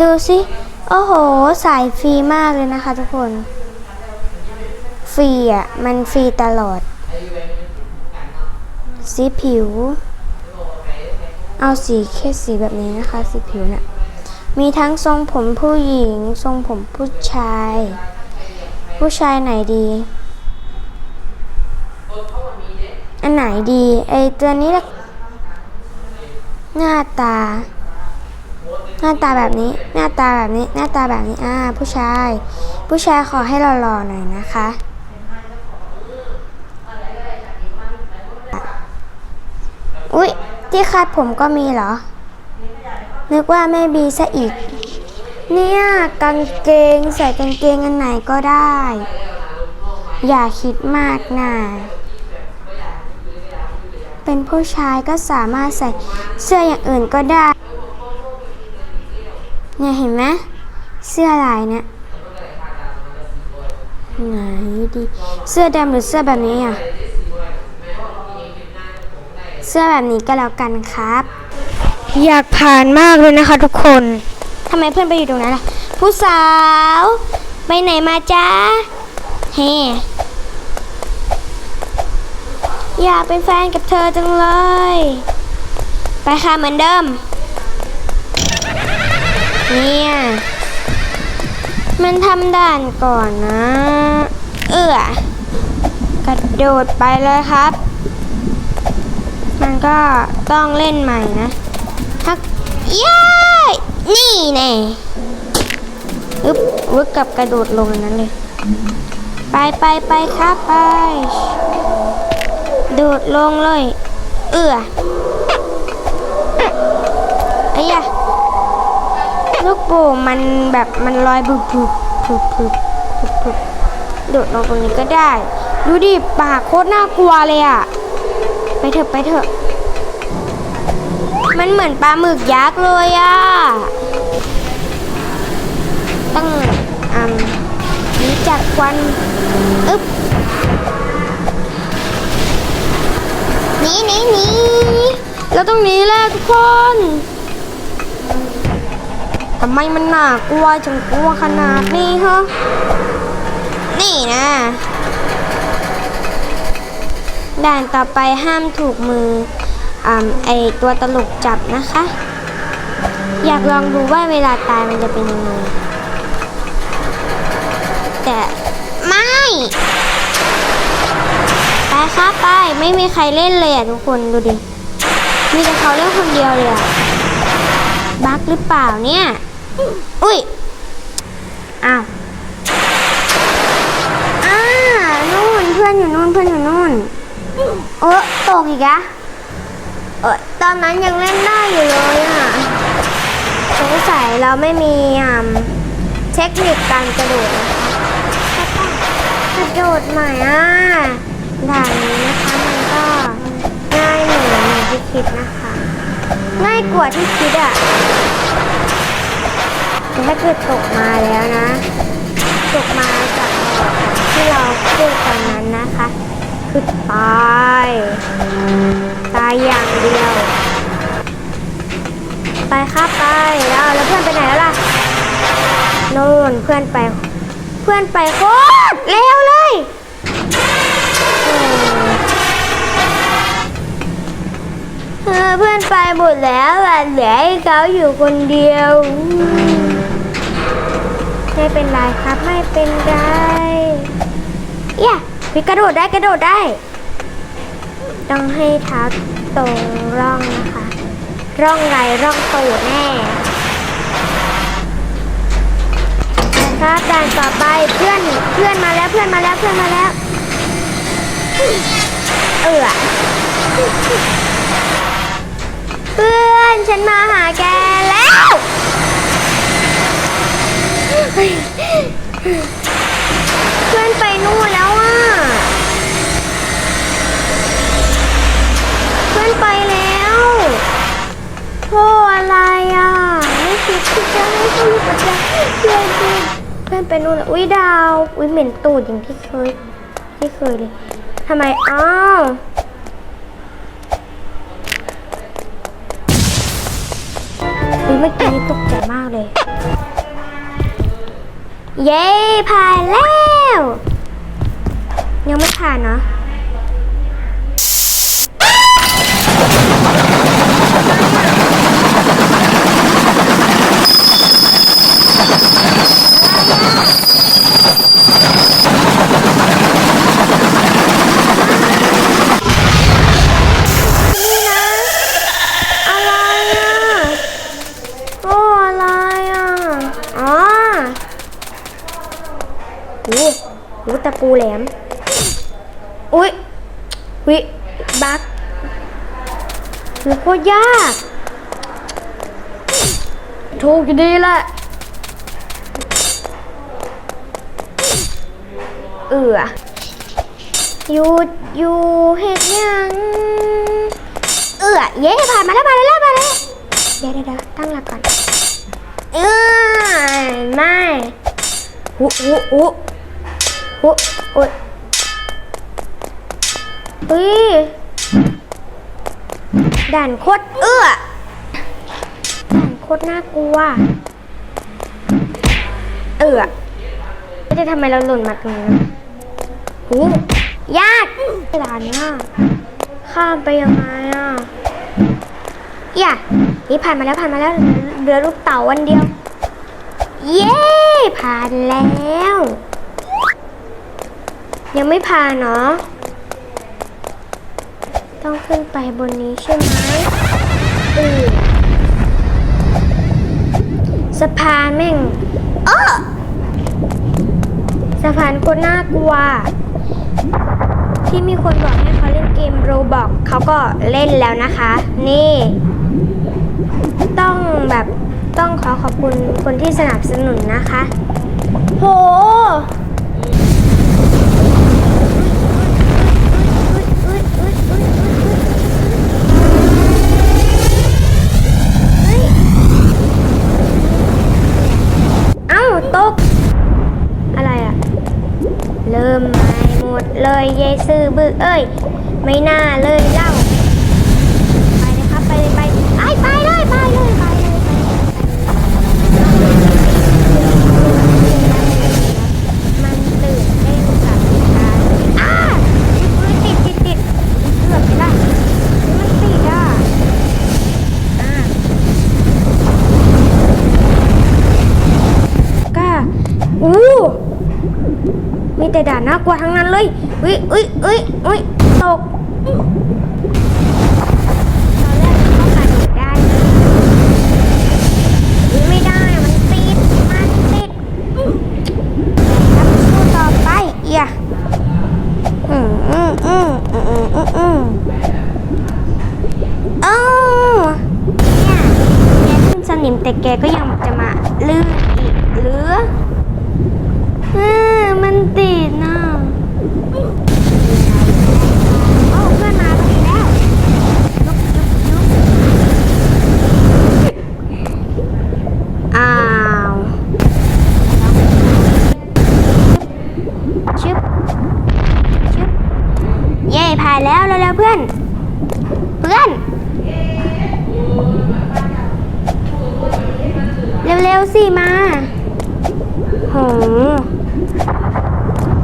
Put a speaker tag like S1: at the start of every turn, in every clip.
S1: ดูสิ โอ้โห สายฟรีมากเลยนะคะทุกคน ฟรีอะ มันฟรีตลอด สีผิว เอาสีแค่สีแบบนี้นะคะ สีผิวเนี่ย มีทั้งทรงผมผู้หญิง ทรงผมผู้ชาย ผู้ชายไหนดี อันไหนดี ไอตัวนี้ละหน้าตา หน้าตาแบบนี้ หน้าตาแบบนี้ หน้าตาแบบนี้ อ่า ผู้ชาย ผู้ชายขอให้หล่อๆหน่อยนะคะ อุ๊ย ที่คาดผมก็มีเหรอ นึกว่าไม่บีซะอีก เนี่ยกางเกงใส่กางเกงอันไหนก็ได้ อย่าคิดมากนะเป็นผู้ชายก็สามารถใส่เสื้ออย่างอื่นก็ได้ เนี่ยเห็นไหมเสื้อลายเนี่ยไหนดีเสื้อดำหรือเสื้อแบบนี้อะเสื้อแบบนี้ก็แล้วกันครับ อยากผ่านมากเลยนะคะทุกคนทำไมเพื่อนไปอยู่ตรงนั้นล่ะ ผู้สาวไปไหนมาจ้าเฮ้อยากเป็นแฟนกับเธอจังเลย ไปค่ะเหมือนเดิม เนี่ย มันทำด่านก่อนนะ เอื้อกระโดดไปเลยครับ มันก็ต้องเล่นใหม่นะทักย้ายนี่แน่อึ๊บวึกกับกระโดดลงนนั้นเลย ไปไปไปครับไป โดดลงเลย เอื้อไอ้ยะ ลูกโป่งมันแบบมันลอยบึบบึบบึบบึบบึบบึบโดดลงตรงนี้ก็ได้ ดูดิปากโคตรน่ากลัวเลยอะ ไปเถอะไปเถอะ มันเหมือนปลาหมึกยักษ์เลยอะตั้งอืมนี้จากควันอึ๊บหนีหนีหนีแล้วตรงนี้แหละทุกคน ทำไมมันน่ากลัวจังกลัวขนาดนี้ฮะ นี่นะ ด่านต่อไปห้ามถูกมืออ่าไอตัวตลกจับนะคะ อยากลองดูว่าเวลาตายมันจะเป็นยังไง แต่ไม่ไปครับไปไม่มีใครเล่นเลยอะทุกคนดูดิ มีแต่เขาเล่นคนเดียวเลยอะบั๊กหรือเปล่าเนี่ย อุ้ย อ้าวอ่านู่นเพื่อนอยู่นู่นเพื่อนอยู่นู่นเออตกอีกอะเออตอนนั้นยังเล่นได้อยู่เลยอะสงสัยเราไม่มีอ่าเทคนิคการกระโดดนะคะกระโดดใหม่อะด่านนี้นะคะมันก็ง่ายเหมือนที่คิดนะคะ ง่ายกว่าที่คิดอะ แต่ถ้าเกิดตกมาแล้วนะ ตกมาจากที่เราพูดตอนนั้นนะคะ คือตาย ตายอย่างเดียว ไปครับไปแล้วแล้วเพื่อนไปไหนแล้วล่ะโน่นเพื่อนไป เพื่อนไปโคตรเร็วเลยเออเพื่อนไปหมดแล้วอะเหลือให้เขาอยู่คนเดียว ไม่เป็นไรครับไม่เป็นไรเย่พี่กระโดดได้กระโดดได้ ต้องให้เท้าตรงร่องนะคะ ร่องไรร่องตูดแน่ครับด่านต่อไปเพื่อนเพื่อนมาแล้วเพื่อนมาแล้วเพื่อนมาแล้ว เออเพื่อนฉันมาหาแกแล้ว เพื่อนไปนู่นแล้วอะ เพื่อนไปแล้วโอ้อะไรอะ ไม่คิดที่จะให้เพื่อนกับเราเพื่อนเพื่อนเพื่อนไปนู่นแล้วอุ้ยดาว อุ้ยเหม็นตูดอย่างที่เคย ที่เคยเลยทำไม อ้าวเมื่อกี้ตกใจมากเลย เย้ผ่านแล้ว ยังไม่ผ่านเนาะ แหลม อุ้ยวิบักหรือโคตรยากถูกดีแหละ เอือหยุดอยู่เหตุยังเอือเย้ผ่านมาแล้วผ่านมาแล้วผ่านมาแล้วเดี๋ยวเดี๋ยวเดี๋ยวตั้งหลักก่อน เออไม่หุหุหุ หุอุยอุ้ยด่านโคตรเอื้อด่านโคตรน่ากลัว เอื้อไม่ได้ทำไมเราหล่นมาตรงนี้หูยากด่านน่ะข้ามไปยังไงอะอย่านี่ผ่านมาแล้วผ่านมาแล้วเหลือลูกเต่าวันเดียว เย้ ผ่านแล้ว ยังไม่ผ่านเนาะ ต้องขึ้นไปบนนี้ใช่ไหมอือสะพานแม่งเออสะพานโคตรน่ากลัว ที่มีคนบอกให้เขาเล่นเกมโรบอกเขาก็เล่นแล้วนะคะ นี่ ต้องแบบต้องขอขอบคุณคนที่สนับสนุนนะคะ โห เอ้ย ไม่น่าเลยเล่า ไปเลยครับ ไปเลยไปไปไปเลยไปเลยไปเลยไปเลยมันตื่นเต้นกับการอ้ามือติดติดติดเกือบไม่ได้มันติดอะอ่าก็อู้มี แต่ด่านน่ากลัวทั้งนั้นเลยอุ้ยอุ้ยอุ้ยอุ้ยตก ตอนแรกมันเข้ากันได้อุ๊ยไม่ได้อะมันติด มันติดแล้วสู้ต่อไปเอียอืมอืมอืมอืมอืมอืมอืมเอ้าเนี่ยแกขึ้นสนิมแต่แกก็ยังจะมาลื่นอีกหรือเออมันติดนะโอ้เพื่อนมาพอดีแล้ว ยุบยุบยุบอ้าวชึบชึบเย่ผ่านแล้วเร็วๆเพื่อน เพื่อน เร็ วสิมาโห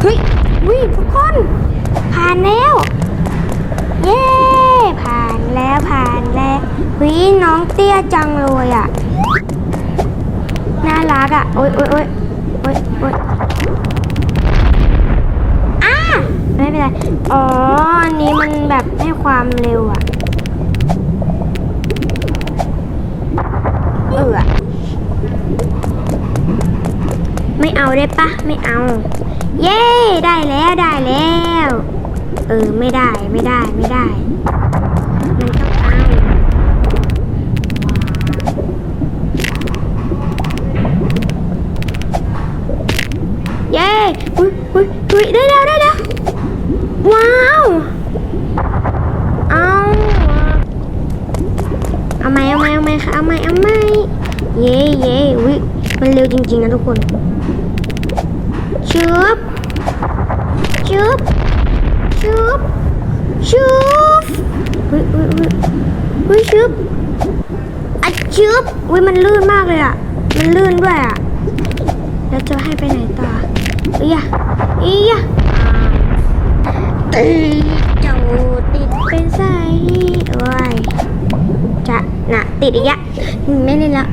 S1: เฮ้ยวิทุกคน ผ่านแล้ว เย้ ผ่านแล้วผ่านแล้ววิน้องเตี้ยจังเลยอะ น่ารักอะ โอ๊ยโอ๊ยโอ๊ยโอ๊ยโอ๊ยอ้าไม่เป็นไร อ๋อ อันนี้มันแบบให้ความเร็วอะ เออ ไม่เอาได้ปะไม่เอา เย้ได้แล้วได้แล้ว เออไม่ได้ไม่ได้ไม่ได้มันต้องเอาเย้อุ้ยอุ้ยอุ้ยได้แล้วได้แล้วว้าวเอาเอาไหมเอาไหมเอาไหมคะเอาไหมเอาไหมเย้เย้อุ้ย มันเร็วจริงๆนะทุกคนชืบชืบชืบชืบอุ้ยอุ้ยอุ้ยชืบอัชชึบอุ้ยมันลื่นมากเลยอะ มันลื่นด้วยอะ แล้วจะให้ไปไหนต่ออียะอียะติดเจ้าติดเป็นไส้โอ้ยจะน่ะติดอีกอะไม่เล่นละ